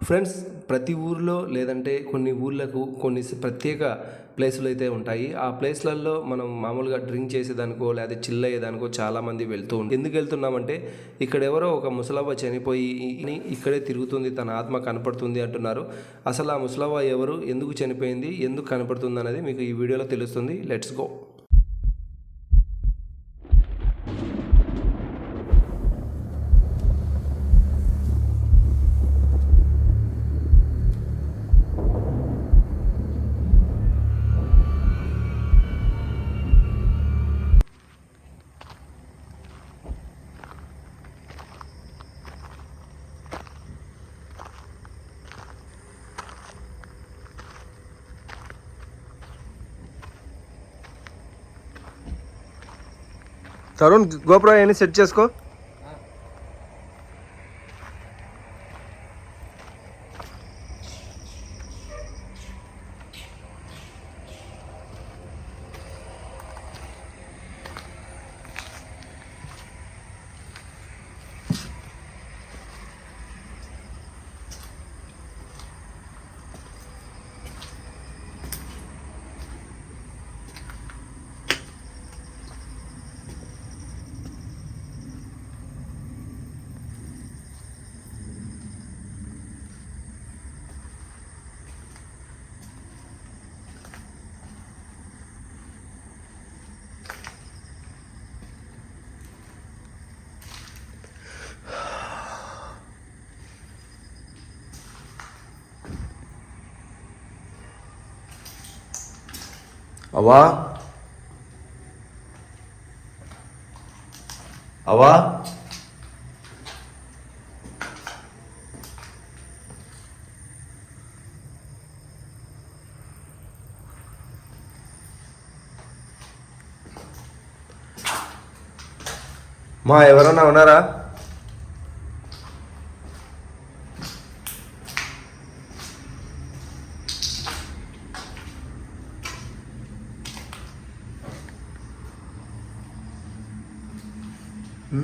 Friends ప్రతి ఊర్లో లేదంటే కొన్ని ఊర్లకు కొన్ని ప్రత్యేక ప్లేసులు అయితే ఉంటాయి. ఆ ప్లేస్లలో మనం మామూలుగా డ్రింక్ చేసేదానికో లేదా చిల్ అయ్యేదానికో చాలామంది వెళ్తూ ఉంటారు ఎందుకు వెళ్తున్నామంటే ఇక్కడ ఎవరో ఒక ముసలవ్వ చనిపోయి ఇక్కడే తిరుగుతుంది తన ఆత్మ కనపడుతుంది అంటున్నారు. అసలు ఆ ముసలవ్వ ఎవరు ఎందుకు చనిపోయింది ఎందుకు కనపడుతుంది అనేది మీకు ఈ వీడియోలో తెలుస్తుంది. Let's go. తరుణ్ గోప్రో అవన్నీ సెట్ చేసుకో. అవా అవా మా ఎవరన్నా ఉన్నారా గైస్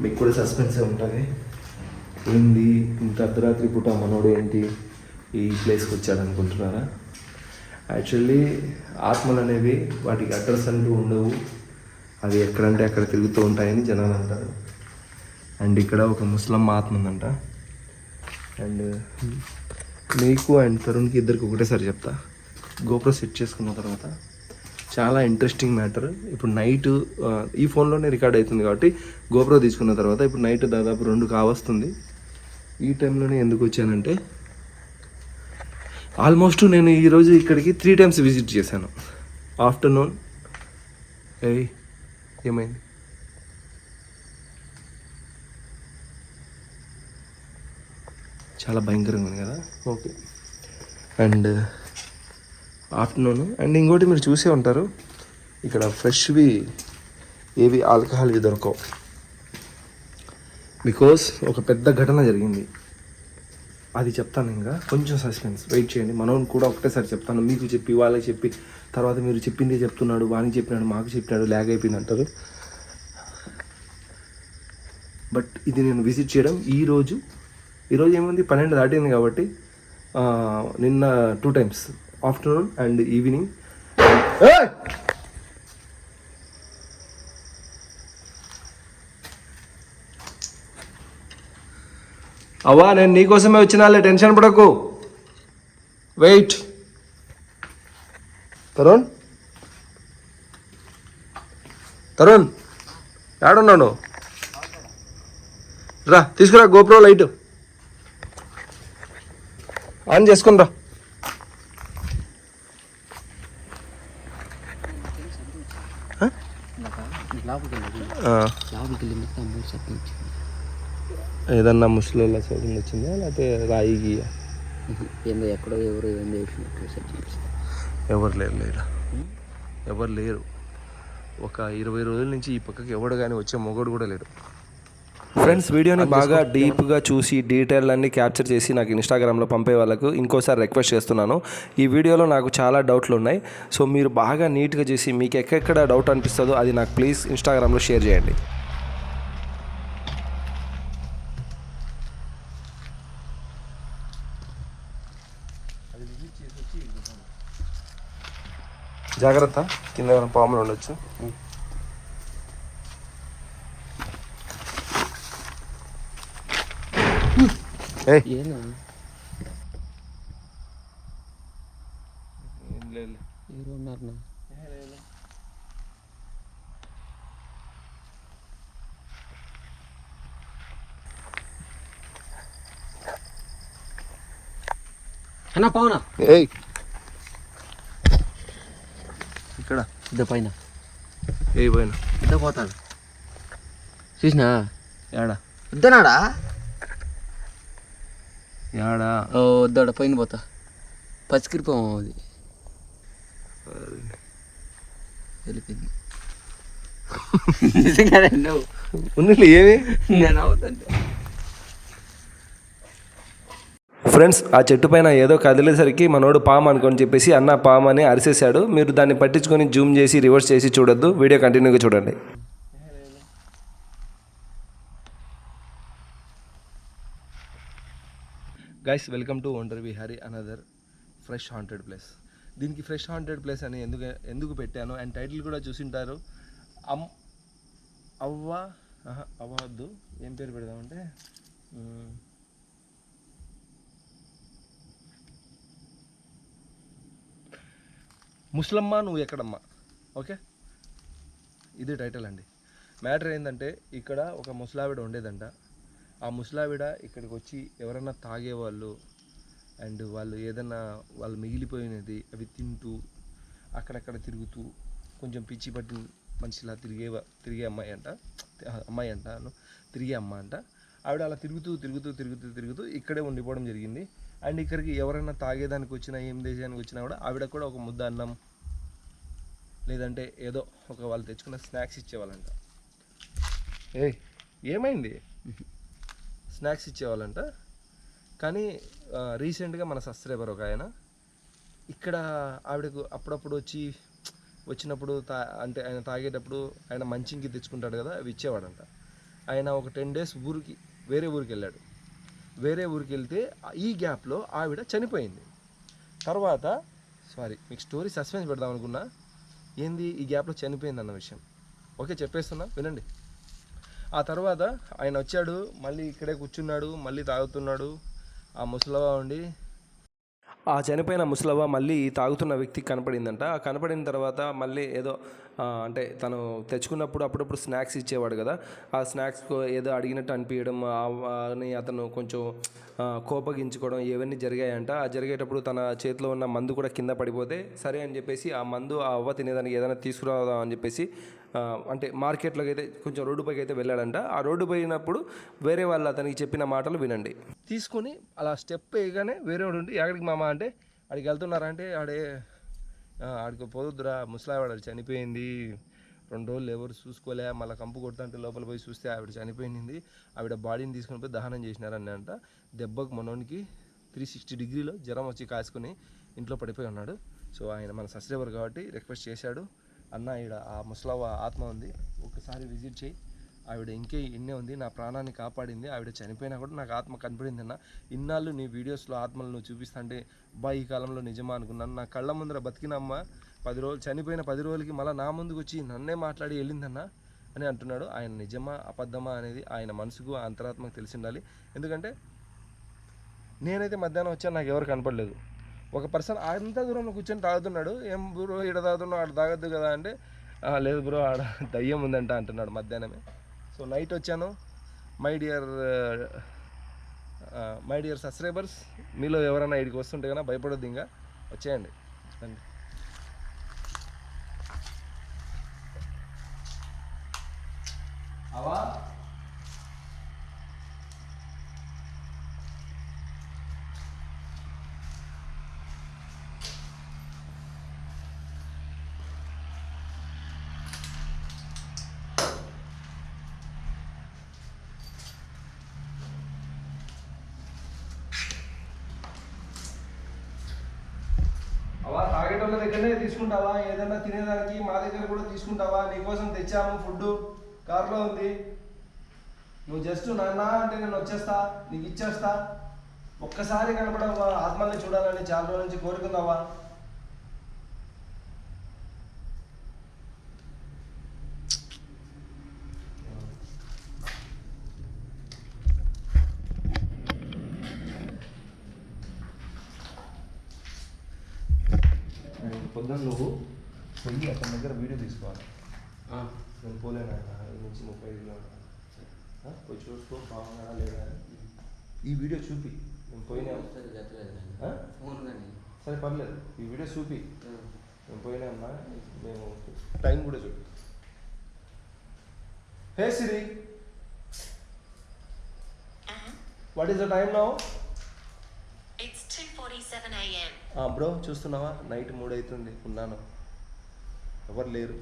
మీకు కూడా సస్పెన్సే ఉంటుంది? ఏంది? ఇంత అర్ధరాత్రి పూట మనోడు ఏంటి? ఈ ప్లేస్కి వచ్చాడు అనుకుంటున్నారా? యాక్చువల్లీ ఆత్మలు అనేవి వాటికి అడ్రస్ అంటూ ఉండవు. అవి ఎక్కడంటే అక్కడ తిరుగుతూ ఉంటాయని జనాలు అంటారు. అండ్ ఇక్కడ ఒక ముస్లిం మహాత్మ ఉందంట. అండ్ మీకు అండ్ తరుణ్కి ఇద్దరికి ఒకటేసారి చెప్తా. గోప్రో సెట్ చేసుకున్న తర్వాత చాలా ఇంట్రెస్టింగ్ మ్యాటర్ ఇప్పుడు నైట్ ఈ ఫోన్లోనే రికార్డ్ అవుతుంది కాబట్టి గోప్రో తీసుకున్న తర్వాత ఇప్పుడు నైట్ దాదాపు రెండు కావస్తుంది. ఈ టైంలోనే ఎందుకు వచ్చానంటే ఆల్మోస్ట్ నేను ఈరోజు ఇక్కడికి త్రీ టైమ్స్ విజిట్ చేశాను. ఆఫ్టర్నూన్ ఏయ్ ఏమైంది? చాలా భయంకరంగా ఉంది కదా. ఓకే. And afternoon. అండ్ ఇంకోటి మీరు చూసే ఉంటారు. ఇక్కడ ఫ్రెష్వి ఏవి ఆల్కహాల్వి దొరకవు. బికాస్ ఒక పెద్ద ఘటన జరిగింది. అది చెప్తాను ఇంకా. కొంచెం సస్పెన్స్ వెయిట్ చేయండి. మనం కూడా ఒకటేసారి చెప్తాను. మీకు చెప్పి వాళ్ళకి చెప్పి తర్వాత మీరు చెప్పిందే చెప్తున్నాడు వానికి చెప్పినాడు మాకు చెప్పినాడు ల్యాగ్ అయిపోయింది అంటారు. బట్ ఇది నేను విజిట్ చేయడం ఈరోజు ఈరోజు ఏముంది? పన్నెండు దాటింది కాబట్టి నిన్న two times afternoon and evening అవ్వా నేను నీకోసమే వచ్చినాలే టెన్షన్ పడకు. వెయిట్. తరుణ్? తరుణ్? ఏడున్నాను రా తీసుకురా గోప్రో లైట్. ఆన్ చేసుకుని రా వెళ్ళి ఏదన్నా ముసలి సైడ్ వచ్చిందా లేకపోతే రాయికి ఏందో ఎక్కడో ఎవరు ఏం ఎవరు లేరు లేరు? ఎవరు లేరు. ఒక ఇరవై రోజుల నుంచి ఈ పక్కకి ఎవడు కానీ వచ్చే మొగడు కూడా లేడు. ఫ్రెండ్స్ వీడియోని బాగా డీప్గా చూసి డీటెయిల్ అన్ని క్యాప్చర్ చేసి నాకు ఇన్స్టాగ్రామ్లో పంపే వాళ్ళకు ఇంకోసారి రిక్వెస్ట్ చేస్తున్నాను. ఈ వీడియోలో నాకు చాలా డౌట్లు ఉన్నాయి. సో మీరు బాగా నీట్గా చేసి మీకు ఎక్కడెక్కడ డౌట్ అనిపిస్తుందో అది నాకు ప్లీజ్ ఇన్స్టాగ్రామ్లో షేర్ చేయండి. జాగ్రత్త. కింద పాములు ఉండొచ్చు ఏయ్ ఏనా లేదు ఎవరు ఉన్నారు నా అన్న పవనా ఏయ్. ఇక్కడ. ఇద్ద పైన. ఏ పోయినా ఇద్ద పోతాడు చూసినా? యాడా? ఇద్దనాడా యాడా? ఓ వద్దాడ పైన పోతా. పచ్చికిరిపోం అది. వెళ్ళిపోయింది. నిజంగానే నువ్వు. ఉన్నిలే ఏమి? నేను అవుతాను. ఫ్రెండ్స్ ఆ చెట్టు పైన ఏదో కదిలేసరికి మనోడు పాము అనుకొని చెప్పేసి అన్న పాము అని అరిసేశాడు. మీరు దాన్ని పట్టించుకొని జూమ్ చేసి రివర్స్ చేసి చూడొద్దు. వీడియో కంటిన్యూగా చూడండి. Guys welcome to wonder Vihari another fresh haunted place దీనికి ఫ్రెష్ హాంటెడ్ ప్లేస్ అని ఎందుకు ఎందుకు పెట్టాను అండ్ టైటిల్ కూడా చూసింటారు. అమ్ అవ్వ అవ్వద్దు ఏం పేరు పెడదామంటే? ముస్లమ్మ నువ్వు ఎక్కడమ్మా? ఓకే? ఇది టైటిల్ అండి. మ్యాటర్ ఏంటంటే ఇక్కడ ఒక ముసలావిడ ఉండేదంట. ఆ ముసలావిడ ఇక్కడికి వచ్చి ఎవరన్నా తాగేవాళ్ళు అండ్ వాళ్ళు ఏదన్నా వాళ్ళు మిగిలిపోయినది అవి తింటూ అక్కడక్కడ తిరుగుతూ కొంచెం పిచ్చి పట్టిన మనిషిలా తిరిగే తిరిగే అమ్మాయి అంట. అమ్మాయి అంట అను తిరిగే అమ్మ అంట. ఆవిడ అలా తిరుగుతూ తిరుగుతూ తిరుగుతూ తిరుగుతూ ఇక్కడే ఉండిపోవడం జరిగింది. అండ్ ఇక్కడికి ఎవరైనా తాగేదానికి వచ్చినా ఏం దేశానికి వచ్చినా కూడా ఆవిడ కూడా ఒక ముద్ద అన్నం లేదంటే ఏదో ఒక వాళ్ళు తెచ్చుకున్న స్నాక్స్ ఇచ్చేవాళ్ళంట. ఏ ఏమైంది? స్నాక్స్ ఇచ్చేవాళ్ళంట. కానీ రీసెంట్గా మన సబ్స్క్రైబర్ ఒక ఆయన ఇక్కడ ఆవిడకు అప్పుడప్పుడు వచ్చి వచ్చినప్పుడు తా అంటే ఆయన తాగేటప్పుడు ఆయన మంచింకి తెచ్చుకుంటాడు కదా అవి ఇచ్చేవాడంట. ఆయన ఒక టెన్ డేస్ ఊరికి వేరే ఊరికి వెళ్ళాడు. వేరే ఊరికి వెళ్తే ఈ గ్యాప్లో ఆవిడ చనిపోయింది. తర్వాత సారీ మీకు స్టోరీ సస్పెన్స్ పెడదాం అనుకున్నా. ఏంది ఈ గ్యాప్లో చనిపోయింది అన్న విషయం. ఓకే చెప్పేస్తున్నా వినండి. ఆ తర్వాత ఆయన వచ్చాడు మళ్ళీ ఇక్కడే కూర్చున్నాడు మళ్ళీ తాగుతున్నాడు. ఆ ముసలవా ఉండి ఆ చనిపోయిన ముసలవ్వ మళ్ళీ తాగుతున్న వ్యక్తి కనపడిందంట. ఆ కనపడిన తర్వాత మళ్ళీ ఏదో అంటే తను తెచ్చుకున్నప్పుడు అప్పుడప్పుడు స్నాక్స్ ఇచ్చేవాడు కదా. ఆ స్నాక్స్ ఏదో అడిగినట్టు అనిపించడం అని అతను కొంచెం కోపగించుకోవడం ఇవన్నీ జరిగాయంట. ఆ జరిగేటప్పుడు తన చేతిలో ఉన్న మందు కూడా కింద పడిపోతే సరే అని చెప్పేసి ఆ మందు ఆ అవ్వ తినేదానికి ఏదైనా తీసుకురావదా అని చెప్పేసి అంటే మార్కెట్లోకి అయితే కొంచెం రోడ్డు పైకి అయితే వెళ్ళాడంట. ఆ రోడ్డు పోయినప్పుడు వేరే వాళ్ళు అతనికి చెప్పిన మాటలు వినండి. తీసుకొని అలా స్టెప్ వేయగానే వేరే వాడు ఉండి ఎక్కడికి మామ అంటే ఆడికి వెళ్తున్నారా? అంటే ఆడే ఆడికి పోదురా ముసలావిడ చనిపోయింది. రెండు రోజులు ఎవరు చూసుకోలే మళ్ళీ కంపు కొడుతుంటే లోపల పోయి చూస్తే ఆవిడ చనిపోయింది. ఆవిడ బాడీని తీసుకొని పోయి దహనం చేసినారని అంట. దెబ్బకు మనోనికి త్రీ సిక్స్టీ డిగ్రీలో జ్వరం వచ్చి కాసుకొని ఇంట్లో పడిపోయి ఉన్నాడు. సో ఆయన మన సబ్స్క్రైబర్ కాబట్టి రిక్వెస్ట్ చేశాడు. అన్న ఈడ ఆ ముసలవ్వ ఆత్మ ఉంది. ఒకసారి విజిట్ చేయి. ఆవిడ ఇంకే ఇన్నే ఉంది. నా ప్రాణాన్ని కాపాడింది. ఆవిడ చనిపోయినా కూడా నాకు ఆత్మ కనపడింది అన్న. ఇన్నాళ్ళు నీ వీడియోస్లో ఆత్మలు నువ్వు చూపిస్తుంటే బా ఈ కాలంలో నిజమా అనుకున్నాను. నా కళ్ళ ముందర బతికినమ్మ పది రోజులు చనిపోయిన పది రోజులకి మళ్ళీ నా ముందుకు వచ్చి నన్నే మాట్లాడి వెళ్ళిందన్న అని అంటున్నాడు. ఆయన నిజమా అబద్ధమా అనేది ఆయన మనసుకు ఆ అంతరాత్మకు తెలిసి ఉండాలి. ఎందుకంటే నేనైతే మధ్యాహ్నం వచ్చాను నాకు ఎవరు కనపడలేదు. ఒక పర్సన్ అంత దూరంలో కూర్చొని తాగుతున్నాడు. ఏం బ్రో ఈడ తాగుతున్నావు? ఆడ తాగొద్దు కదా అంటే లేదు బ్రో ఆడ దయ్యం ఉందంట అంటున్నాడు మధ్యాహ్నమే. సో నైట్ వచ్చాను. My dear my dear subscribers మీలో ఎవరైనా ఇక్కడికి వస్తుంటే కన్నా భయపడొద్దు ఇంకా. వచ్చేయండి. రండి అవా? వాళ్ళ దగ్గరనే తీసుకుంటావా? ఏదైనా తినేదానికి మా దగ్గర కూడా తీసుకుంటావా? నీకోసం తెచ్చాము ఫుడ్ కార్లో ఉంది. నువ్వు జస్ట్ నాన్న అంటే నేను వచ్చేస్తా నీకు ఇచ్చేస్తా. ఒక్కసారి కనపడవా? ఆత్మల్ని చూడాలని చాలా రోజుల నుంచి కోరుకుందావా పొద్దున్న నువ్వు పోయి అతని దగ్గర వీడియో తీసుకోవాలి. నేను పోలేను? ఆయన ఐదు నుంచి ముప్పై ఐదు? పోయి చూసుకో బాగున్నాడా లేదా. ఈ వీడియో చూపి. నేను పోయినా సరే పర్లేదు. ఈ వీడియో చూపి. నేను పోయినా అన్నా మేము టైం కూడా చూపి hey Siri. What is the time now It's 2:47 a.m. Bro చూస్తున్నావా? నైట్ మూడు అవుతుంది ఉన్నాను. ఎవరు లేరు?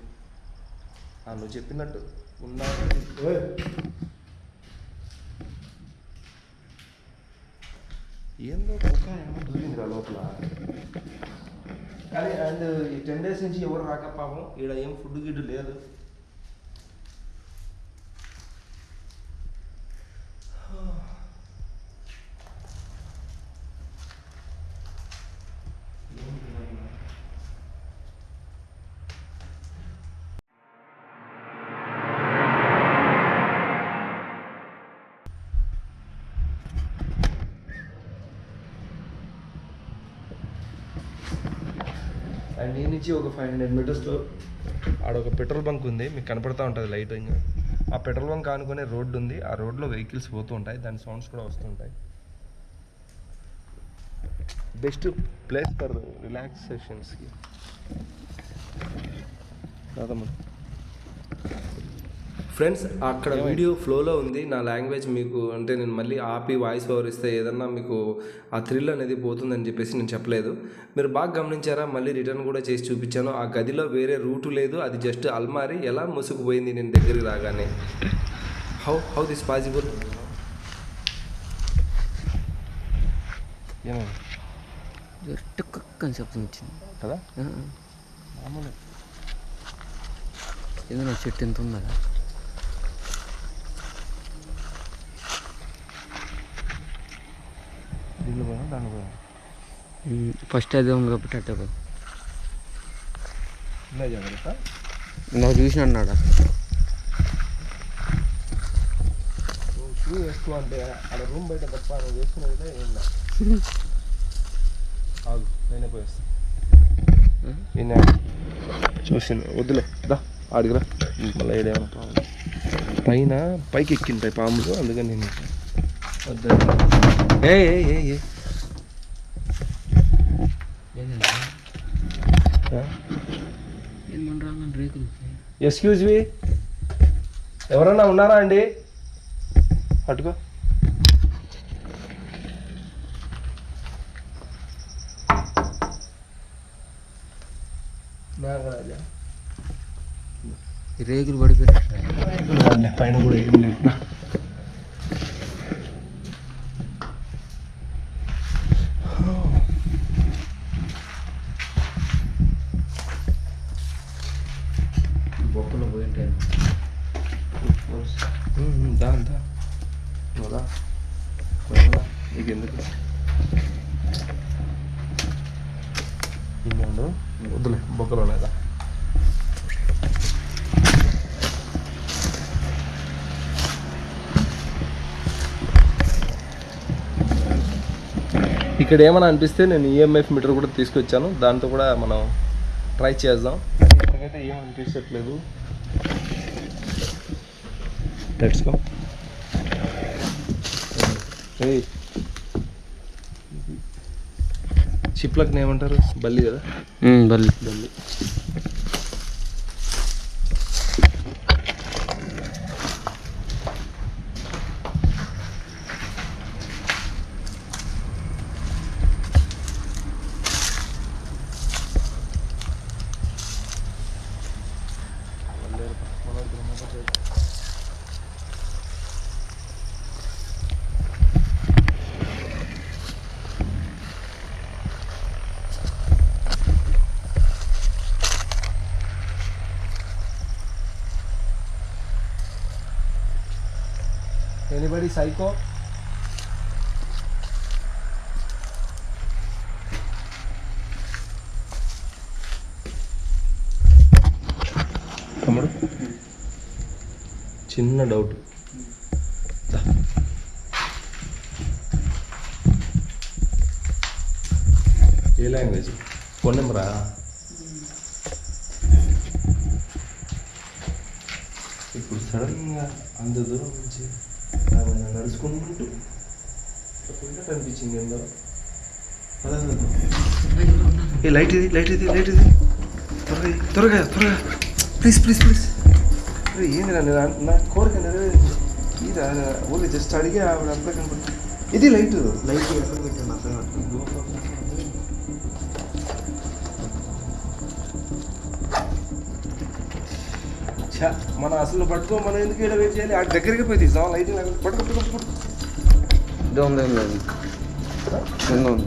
నువ్వు చెప్పినట్టు ఉన్నాను. ఏయ్! ఏందో కుక్క ఏమో దూరింది రా లోపల. కానీ అండ్ ఈ టెన్ డేస్ నుంచి ఎవరు రాక పాపం ఈడ ఏం ఫుడ్ గిడ్డు లేదు. అండ్ నేను నుంచి ఒక ఫైవ్ హండ్రెడ్ మీటర్స్లో ఆడ ఒక పెట్రోల్ బంక్ ఉంది మీకు కనపడతా ఉంటుంది లైటింగ్ ఆ పెట్రోల్ బంక్ ఆనుకునే రోడ్డు ఉంది ఆ రోడ్లో వెహికల్స్ పోతూ ఉంటాయి దాని సౌండ్స్ కూడా వస్తుంటాయి బెస్ట్ ప్లేస్ ఫర్ రిలాక్సేషన్స్కి. రాదమ్మా ఫ్రెండ్స్ అక్కడ వీడియో ఫ్లోలో ఉంది. నా లాంగ్వేజ్ మీకు అంటే నేను మళ్ళీ ఆపి వాయిస్ ఓవర్ ఇస్తే ఏదన్నా మీకు ఆ థ్రిల్ అనేది పోతుందని చెప్పేసి నేను చెప్పలేదు. మీరు బాగా గమనించారా? మళ్ళీ రిటర్న్ కూడా చేసి చూపించాను. ఆ గదిలో వేరే రూటు లేదు. అది జస్ట్ అల్మారి. ఎలా ముసుగుపోయింది నేను దగ్గరికి రాగానే? హౌ హౌ దిస్ పాసిబుల్ వచ్చింది. కదా? ఏదైనా చెట్టు ఎంత ఉందా? దీనిలో పోయినా దాంట్లో పోయినా ఫస్ట్ అదే ఉంది కాబట్టి అట్టే. ఇలా జాగ్రత్త. ఇందాక చూసిన అన్నాడా? నువ్వు షూ వేసుకో అంటే అక్కడ రూమ్ బయట తప్ప నువ్వు వేసుకునేది ఏం లేదు. ఆగు నేనే పోయేస్తా. ఈయన చూసింది వద్దులే దా ఆడిగిరా మళ్ళీ ఏడేమన్నా పాము పైన పైకి ఎక్కింటాయి పాములు అందుకని నేను వద్దు. ఏ ఏ ఏ ఏ. ఎక్స్క్యూజ్ మీ ఎవరన్నా ఉన్నారా అండి? అటుకో రేకులు పడిపోయి పైన కూడా ఏం లేదు. బొక్కలో పోయింటే దా దా. నువ్వు రా. నువ్వు రా. వద్దులే బొక్కలో లేదా ఇక్కడ ఏమైనా అనిపిస్తే నేను ఈఎంఎఫ్ మీటర్ కూడా తీసుకొచ్చాను. దాంతో కూడా మనం ట్రై చేద్దాం. ఇప్పటికైతే ఏం అనిపించట్లేదు. లెట్స్ గో చిప్లకు ఏమంటారు? బల్లి కదా? బల్లి. బల్లి. బ్లడీ సైకో తమ్ముడు చిన్న డౌట్ ఏ లాంగ్వేజ్ ఫోన్ నెంబరా ఇప్పుడు సడన్గా అంత దూరం నుంచి ఆమె నడుచుకుంటూ ఇట్లా కనిపించింది ఏందో పద, పద, పద. ఏ లైట్ ఇది లైట్ ఇది లైట్ ఇది త్వరగా ఇయ్యి, త్వరగా త్వరగా ప్లీజ్ ప్లీజ్ ప్లీజ్ అరే ఏంది నా నా- నా కోరిక నెరవేరింది ఇది ఊళ్ళో జస్ట్ అడిగి ఆవిడ అప్పుడే కనపడుతుంది ఇది లైట్ లైట్ ఎక్కడ పెట్టాను అర్థం మనం అసలు పట్టుకో మనం ఎందుకు ఇక్కడ వెయిట్ చేయాలి? ఆ దగ్గరికి పోయి తీసాం లైట్ పట్టుకో పట్టుకో పట్టుకో. ఇదే ఉంది ఉంది.